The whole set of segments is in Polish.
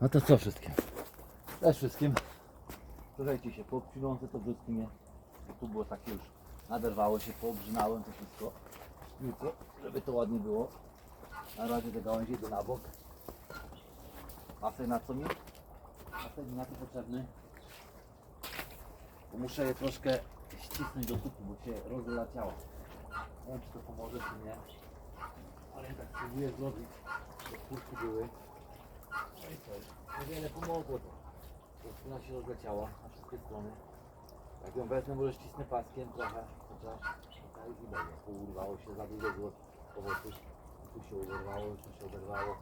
No to co wszystkim? Też wszystkim. Słuchajcie się, poobcinąłem to wszystkim, nie? Bo tu było takie już, naderwało się, poobrzynałem to wszystko. Jutro, żeby to ładnie było. Na razie te gałęzie idę na bok. Pasek na co mi? Pasek na to potrzebny. Bo muszę je troszkę ścisnąć do kupu, bo się rozleciało. Nie wiem czy to pomoże czy nie. Ale tak spróbuję zrobić, bo kurki były. I niewiele pomogło to. Rozpina się rozleciała na wszystkie strony. Jak ją wezmę, może ścisnę paskiem trochę, chociaż tutaj już widać, jak urwało się za dużo było. Tu się urwało, tu się oderwało.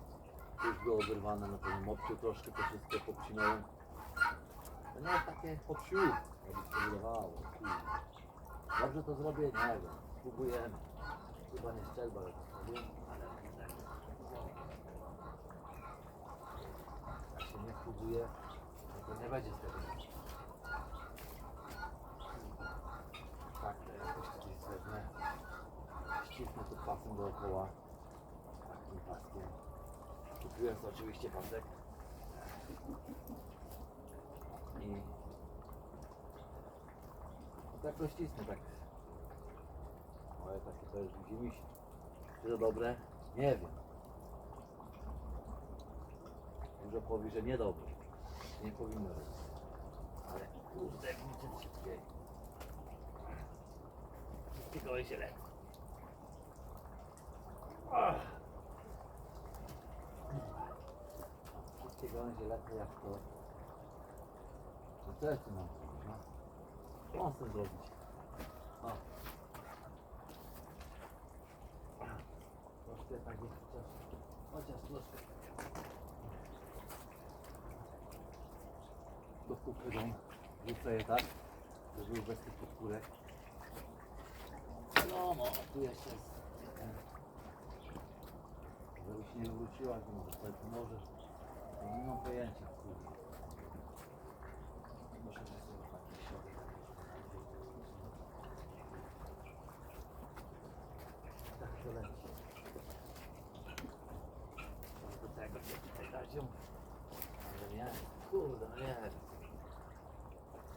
Tu już było oderwane, no to mopciu troszkę to wszystko popcinąłem. To nie jest takie popsiu, jakby się wydawało. Dobrze to zrobię? Nie wiem. Spróbujemy. Chyba nie szczelba, ale to zrobię. Ale jak no to nie będzie z tego. Tak, jakoś tutaj wezmę. Ścisnę tu pasem dookoła. Takim paskiem. Kupiłem to oczywiście pasek. I tak to ścisnę, tak. Ale takie to jest widzi mi się. Czy to dobre? Nie wiem. Dużo powie, że niedobre. Nie powinno być. Ale kurde, jak mi się szybciej. Tylko się. Ach. Wszystkie gałęzie lepiej jak to. Co ja tu mam zrobić, no? Co mam z tym zrobić? O. Troszkę tak jest chociaż, chociaż troszkę. Do kupy dom. Wrzucę je tak, żeby były bez tych podkórek. No, no, tu jeszcze jest. Żeby się nie wróciła, to może sobie pomożesz. Nie mam pojęcia, kurde. Muszę sobie taki środek. Tak to leci. Do tego się tutaj ją. Ale nie, kurde, no nie.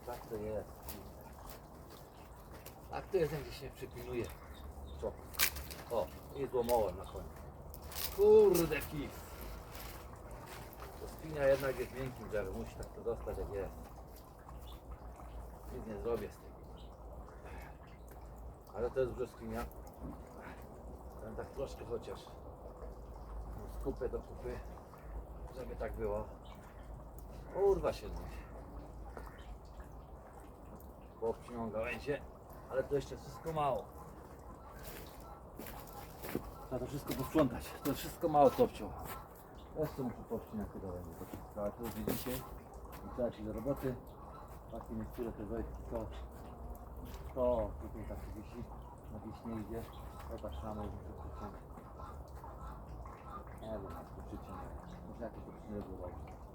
Tak to jest. Tak to jest, jak się przypilnuje. Co? O, i złamałem na koniec. Kurde kif. To spinia jednak jest miękkim drzewem, musi tak to dostać jak jest. Nic nie zrobię z tym. Ale to jest brzoskwinia. Ten tak troszkę chociaż skupę do kupy, żeby tak było. Urwa się nosi. Poobcinam gałęzie, ale to jeszcze wszystko mało. Trzeba to wszystko posprzątać. To wszystko mało co obciął. Jeszcze muszę poobcinać te gałęzie. To wszystko, ale to już nie dzisiaj. I trzeba się do roboty. Takie niektóre te zojki to, to tutaj tak wisi, na wiśnie idzie. Opatrzamy, muszę przyciąć. Nie wiem, jak to jakieś odcinek było dobrze. Żeby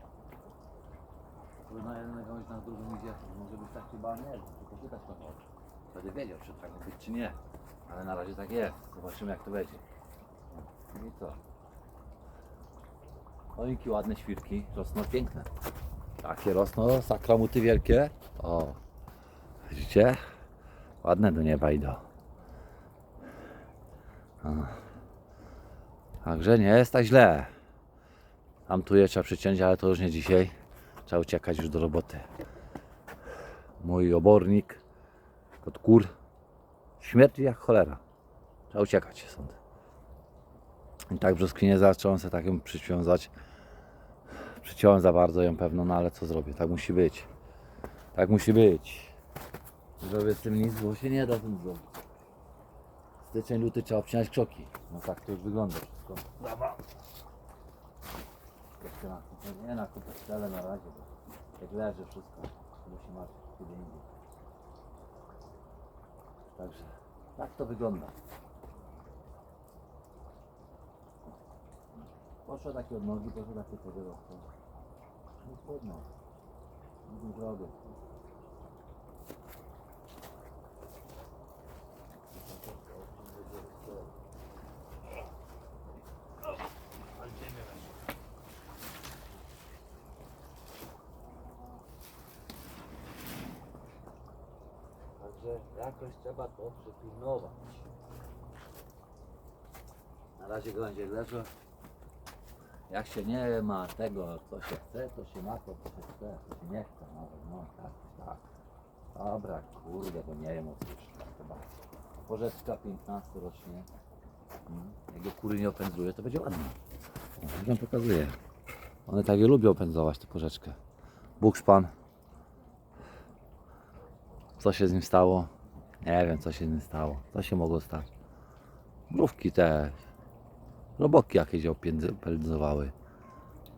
na jedną gałąź na drugą idzie, może być tak chyba, nie tylko pytać może. Będę wiedział, czy tak ma być, czy nie. Ale na razie tak jest. Zobaczymy, jak to będzie. No I co? Choinki ładne, świrki, rosną piękne. Takie rosną, sakramuty wielkie. O, widzicie? Ładne do nieba idą. Także nie jest tak źle. Tam tu je trzeba przyciąć, ale to już nie dzisiaj. Trzeba uciekać już do roboty. Mój obornik od kur śmierci jak cholera. Trzeba uciekać stąd. I tak brzoskwinie zacząłem sobie tak ją przywiązać. Przyciąłem za bardzo ją pewno, no ale co zrobię? Tak musi być. Tak musi być. Zrobię z tym nic, bo się nie da tym zrobić. Styczeń, luty trzeba obcinać krzoki. No tak to już wygląda wszystko. Brawa. Jeszcze na kupę, nie na kupę stele na razie, bo jak leży wszystko, to musi martwić kiedy indziej. Także tak to wygląda. Poszło takie od nogi, poszło takie podrosło. No trudno. Nie zrobię. Jakoś trzeba to przypilnować. Na razie będzie leży. Jak się nie ma tego, co się chce, to się ma to, co się chce, to się nie chce nawet. No tak, tak. Dobra, kurde, bo nie wiem o chyba. Porzeczka 15 rocznie. Mm. Jak go kury nie opędzuje, to będzie ładnie. Już wam pokazuję. One tak je lubią pędzować, tę porzeczkę. Bukszpan. Co się z nim stało? Nie wiem, co się z nim stało. Co się mogło stać? Mrówki te. Roboki jakieś opędzowały.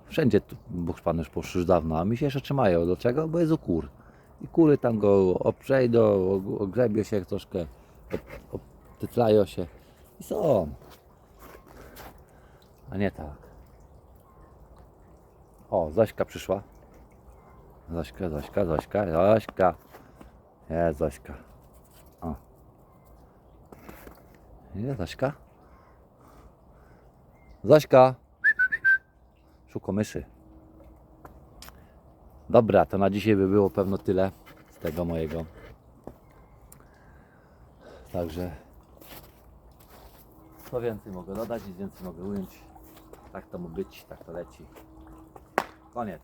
Wszędzie tu bukszpan już już dawno, a mi się jeszcze trzymają. Do czego? Bo jest u kur. I kury tam go obrzejdą, og- ogrzebią się troszkę, ob- obtytlają się i są. A nie tak. O, Zośka przyszła. Zośka, Zośka, Zośka, Zośka. Jest Zośka. O. Jest Zośka. Zośka. Szuka myszy. Dobra, to na dzisiaj by było pewno tyle z tego mojego. Także co więcej mogę dodać, nic więcej mogę ująć. Tak to ma być, tak to leci. Koniec.